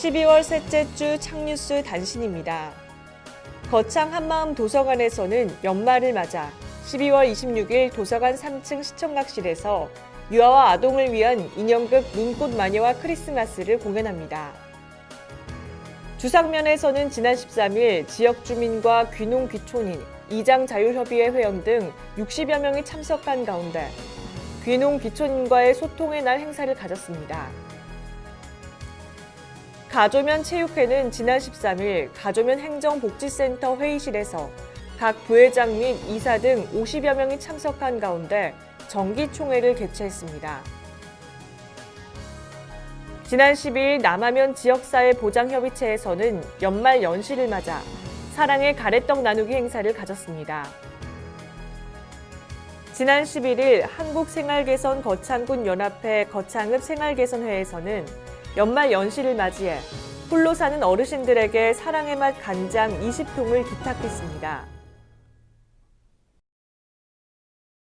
12월 셋째 주 창뉴스 단신입니다. 거창 한마음 도서관에서는 연말을 맞아 12월 26일 도서관 3층 시청각실에서 유아와 아동을 위한 인형극 눈꽃 마녀와 크리스마스를 공연합니다. 주상면에서는 지난 13일 지역 주민과 귀농 귀촌인, 이장 자유협의회 회원 등 60여 명이 참석한 가운데 귀농 귀촌인과의 소통의 날 행사를 가졌습니다. 가조면 체육회는 지난 13일 가조면 행정복지센터 회의실에서 각 부회장 및 이사 등 50여 명이 참석한 가운데 정기총회를 개최했습니다. 지난 12일 남하면 지역사회 보장협의체에서는 연말 연시를 맞아 사랑의 가래떡 나누기 행사를 가졌습니다. 지난 11일 한국생활개선 거창군 연합회 거창읍 생활개선회에서는 연말 연시를 맞이해 홀로 사는 어르신들에게 사랑의 맛 간장 20통을 기탁했습니다.